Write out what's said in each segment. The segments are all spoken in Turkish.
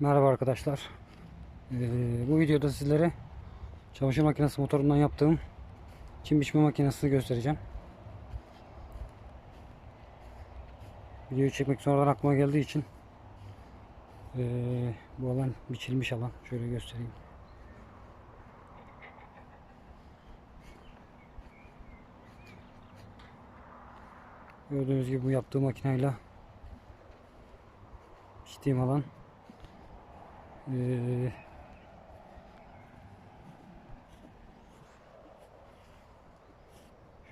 Merhaba arkadaşlar. Ee, bu videoda sizlere çamaşır makinesi motorundan yaptığım çim biçme makinesini göstereceğim. Videoyu çekmek sonradan aklıma geldiği için ee, bu alan biçilmiş alan. Şöyle göstereyim. Gördüğünüz gibi bu yaptığım makineyle biçtiğim alan ee,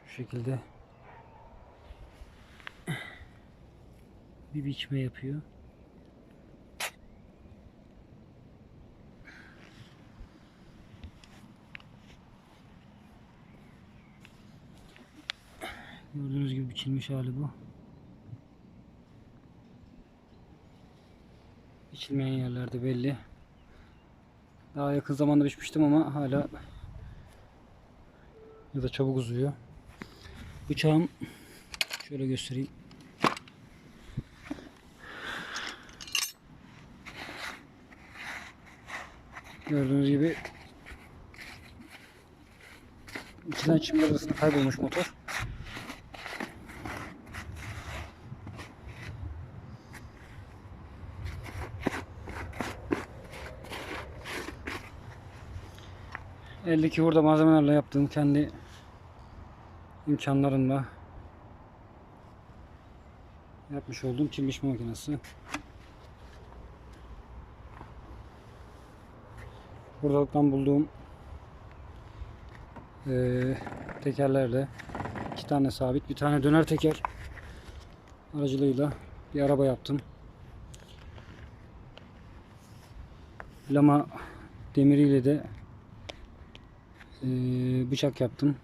şu şekilde bir biçme yapıyor. Gördüğünüz gibi biçilmiş hali bu. Biçilmeyen yerlerde belli. Daha yakın zamanda biçmiştim ama hala ya da çabuk uzuyor. Bıçağım şöyle göstereyim. Gördüğünüz gibi içinden çimler arasında kaybolmuş motor. Eldeki hurda malzemelerle yaptığım kendi imkanlarımla yapmış olduğum çim makinesi. Hurdalıktan bulduğum eee tekerlerle iki tane sabit bir tane döner teker aracılığıyla bir araba yaptım. Lama demiriyle de eee, bıçak yaptım.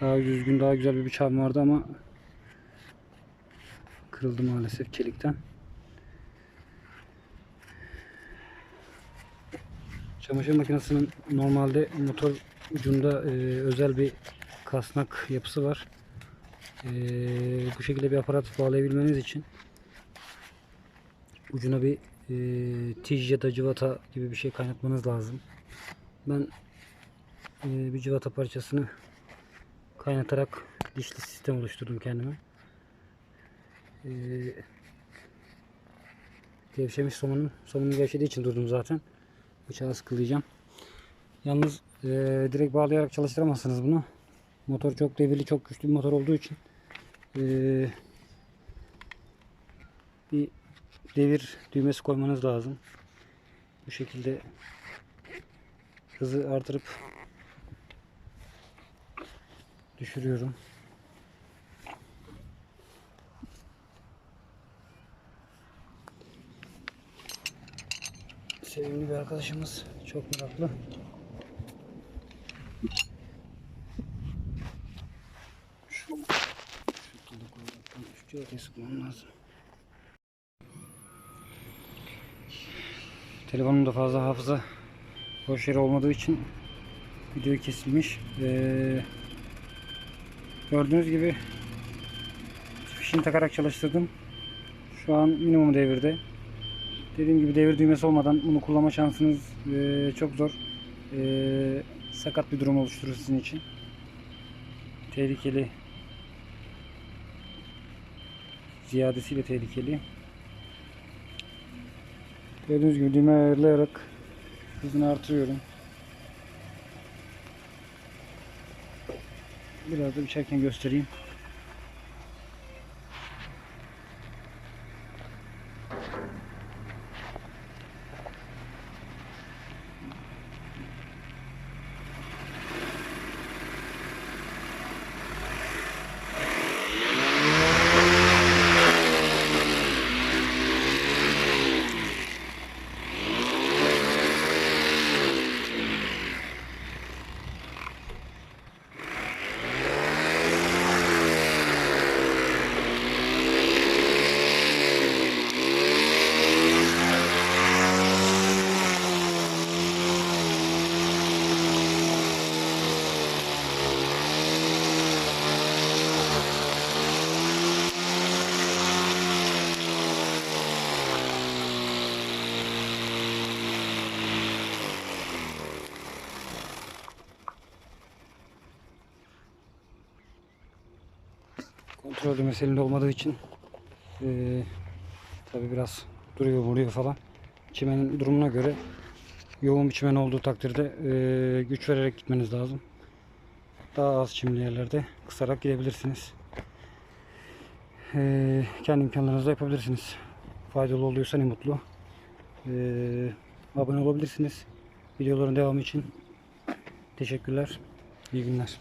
Daha düzgün, daha güzel bir bıçağım vardı ama kırıldı maalesef çelikten. Çamaşır makinesinin normalde motor ucunda eee, özel bir kasnak yapısı var. Eee, bu şekilde bir aparat bağlayabilmeniz için ucuna bir eee tij ya da cıvata gibi bir şey kaynatmanız lazım. Ben eee, bir cıvata parçasını kaynatarak dişli sistem oluşturdum kendime. Eee gevşemiş somunun, somunun gevşediği için durdum zaten. Bıçağı sıkılayacağım. Yalnız eee, direkt bağlayarak çalıştıramazsınız bunu. Motor çok devirli, çok güçlü bir motor olduğu için eee, bir devir düğmesi koymanız lazım. Bu şekilde hızı artırıp düşürüyorum. Sevimli bir arkadaşımız çok meraklı. Şu, şu kulaklıktan şu sıkmam lazım. Telefonumda fazla hafıza boş yer olmadığı için video kesilmiş. Ee, gördüğünüz gibi fişini takarak çalıştırdım. Şu an minimum devirde. Dediğim gibi devir düğmesi olmadan bunu kullanma şansınız ee, çok zor. Ee, sakat bir durum oluşturur sizin için. Tehlikeli. Ziyadesiyle tehlikeli. Gördüğünüz gibi düğme ayarlayarak hızını artırıyorum. Biraz da biçerken göstereyim. Kontrol düğmesi elinde olmadığı için eee tabi biraz duruyor vuruyor falan. Çimenin durumuna göre yoğun bir çimen olduğu takdirde eee, güç vererek gitmeniz lazım. Daha az çimli yerlerde kısarak gidebilirsiniz. Eee, kendi imkanlarınızla yapabilirsiniz. Faydalı oluyorsa ne mutlu. Eee, abone olabilirsiniz. Videoların devamı için teşekkürler. İyi günler.